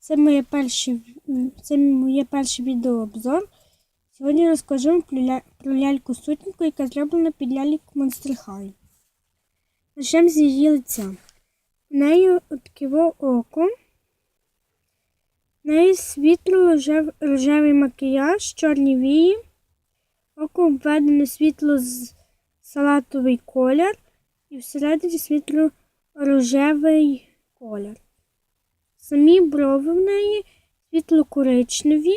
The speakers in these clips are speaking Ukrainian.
Це моє перше, це моє перше відеообзор. Сьогодні розкажу про, ля, про ляльку сутінку, яка зроблена під ляльку Monster High. Почнемо з її лиця. В неї таке око. В неї світло рожев, рожевий макіяж, чорні вії. Око обведене світло з салатовий колір і всередині світло рожевий колір. Самі брови в неї світло-коричневі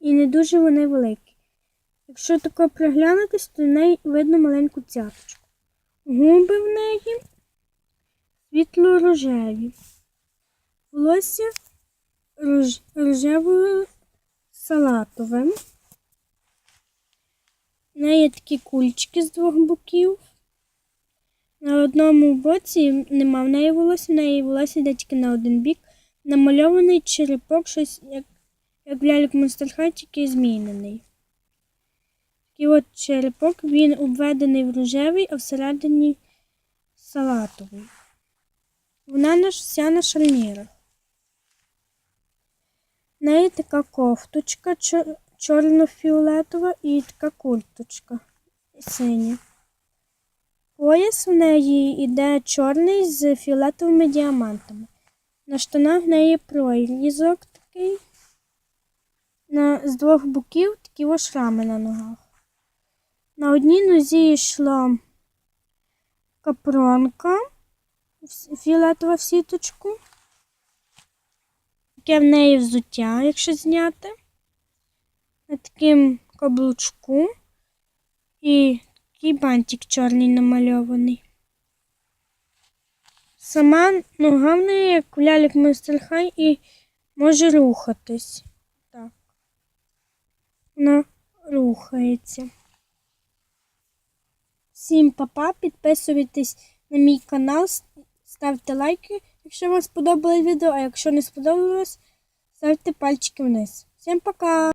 і не дуже вони великі. Якщо тако приглянутись, то в неї видно маленьку цяточку. Губи в неї світло-рожеві. Волосся рож... рожеве салатове. В неї такі кульчики з двох боків. На одному боці нема в неї волосся, в неї волосся йде тільки на один бік. Намальований черепок, щось як, як в ляльок Monster тільки змінений. Такий от черепок, він обведений в рожевий, а всередині салатовий. Вона вся на шарнірах. В неї така кофточка чор- чорно-фіолетова і така курточка синя. Пояс в неї йде чорний з фіолетовими діамантами. На штанах в неї прорізок такий. На, з двох боків такі шрами на ногах. На одній нозі йшла капронка фіолетова в сіточку. Таке в неї взуття, якщо зняти. На таким каблучку. І такий бантик чорний намальований. Сама нога в неї, як в ляльок Monster і може рухатись. Так. Вона рухається. Всім па-па, підписуйтесь на мій канал, ставте лайки, якщо вам сподобалось відео, а якщо не сподобалось, ставте пальчики вниз. Всім пока!